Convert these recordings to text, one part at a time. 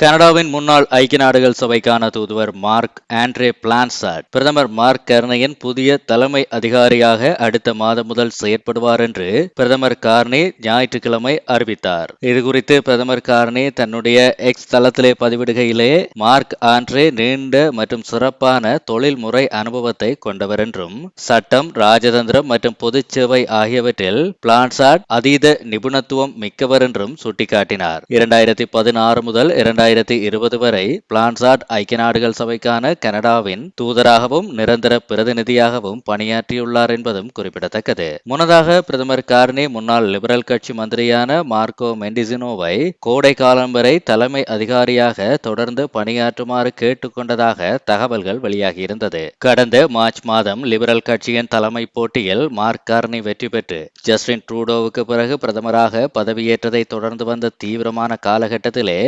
கனடாவின் முன்னாள் ஐக்கிய நாடுகள் சபைக்கான தூதுவர் மார்க் ஆண்ட்ரே பிளான்சாட் பிரதமர் மார்க் கர்னையின் புதிய தலைமை அதிகாரியாக அடுத்த மாதம் முதல் செயற்படுவார் என்று பிரதமர் கார்னே ஞாயிற்றுக்கிழமை அறிவித்தார். இதுகுறித்து பிரதமர் கார்னே தன்னுடைய எக்ஸ் தளத்திலே பதிவிடுகையிலே மார்க் ஆண்ட்ரே நீண்ட மற்றும் சிறப்பான தொழில்முறை அனுபவத்தை கொண்டவர் என்றும் சட்டம் ராஜதந்திரம் மற்றும் பொதுச் சேவை ஆகியவற்றில் பிளான்சாட் அதீத நிபுணத்துவம் மிக்கவர் என்றும் சுட்டிக்காட்டினார். இரண்டாயிரத்தி பதினாறு முதல் இரண்டாயிரத்தி இருபது வரை பிளான்சாட் ஐக்கிய நாடுகள் சபைக்கான கனடாவின் தூதராகவும் நிரந்தர பிரதிநிதியாகவும் பணியாற்றியுள்ளார் என்பதும் குறிப்பிடத்தக்கது. முன்னதாக பிரதமர் கார்னி முன்னாள் லிபரல் கட்சி மந்திரியான மார்க்கோ மெண்டிசினோவை கோடை காலம் வரை தலைமை அதிகாரியாக தொடர்ந்து பணியாற்றுமாறு கேட்டுக்கொண்டதாக தகவல்கள் வெளியாகியிருந்தது. கடந்த மார்ச் மாதம் லிபரல் கட்சியின் தலைமை போட்டியில் மார்க் கார்னி வெற்றி பெற்று ஜஸ்டின் ட்ரூடோவுக்கு பிறகு பிரதமராக பதவியேற்றதை தொடர்ந்து வந்த தீவிரமான காலகட்டத்திலே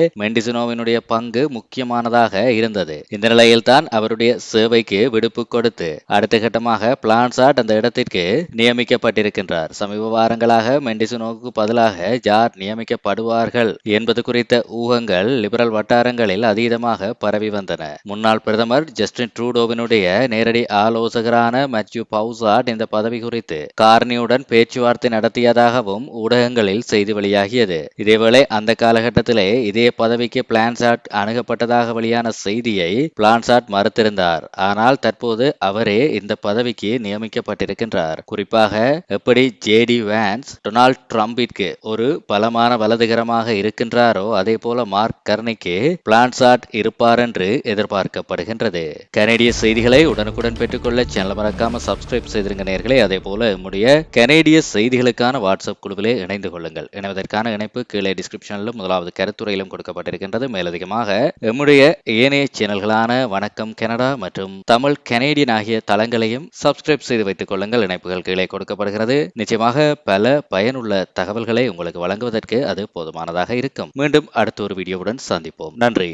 மெண்டிசினோவினுடைய பங்கு முக்கியமானதாக இருந்தது. இந்த நிலையில்தான் அவருடைய சேவைக்கு விடுப்பு கொடுத்து அடுத்த கட்டமாக பிளான்சாட் அந்த இடத்திற்கு நியமிக்கப்பட்டிருக்கின்றார். சமீப வாரங்களாக மெண்டிசினோவுக்கு பதிலாக யார் நியமிக்கப்படுவார்கள் என்பது குறித்த ஊகங்கள் லிபரல் வட்டாரங்களில் அதீதமாக பரவி வந்தன. முன்னாள் பிரதமர் ஜஸ்டின் ட்ரூடோவினுடைய நேரடி ஆலோசகரான மேத்யூ பவுசாட் இந்த பதவி குறித்து கார்னியுடன் பேச்சுவார்த்தை நடத்தியதாகவும் ஊடகங்களில் செய்தி வெளியாகியது. இதேவேளை அந்த காலகட்டத்திலே இதே பதவிக்கு பிளான் பிளான்சாட் அணுகப்பட்டதாக வெளியான செய்தியை பிளான்சாட் மறுத்திருந்தார். ஆனால் தற்போது அவரே இந்த பதவிக்கு நியமிக்கப்பட்டிருக்கின்றார். குறிப்பாக எப்படி ஜேடி வேன்ஸ் டொனால்ட் ட்ரம்பிற்கு ஒரு பலமான வலதுகரமாக இருக்கின்றாரோ அதே போல மார்க் கர்னிக்கு பிளான்சாட் இருப்பார் என்று எதிர்பார்க்கப்படுகின்றது. கனேடிய செய்திகளை உடனுக்குடன் பெற்றுக்கொள்ள சேனல் மறக்காம சப்ஸ்கிரைப் செய்திருங்க நேர்களே. அதே போல நம்முடைய கனேடிய செய்திகளுக்கான வாட்ஸ்அப் குழுவிலே இணைந்து கொள்ளுங்கள். இணைவதற்கான இணைப்பு கீழே டிஸ்கிரிப்ஷனிலும் முதலாவது கருத்துறையிலும் கொடுக்கப்பட்டிருக்கின்றது. மேலதிகமாக எம்முடைய ஏனைய சேனல்களான வணக்கம் கனடா மற்றும் தமிழ் கனேடியன் ஆகிய தளங்களையும் சப்ஸ்கிரைப் செய்து வைத்துக் கொள்ளுங்கள். இணைப்புகள் கீழே கொடுக்கப்படுகிறது. நிச்சயமாக பல பயனுள்ள தகவல்களை உங்களுக்கு வழங்குவதற்கு அது போதுமானதாக இருக்கும். மீண்டும் அடுத்த ஒரு வீடியோவுடன் சந்திப்போம். நன்றி.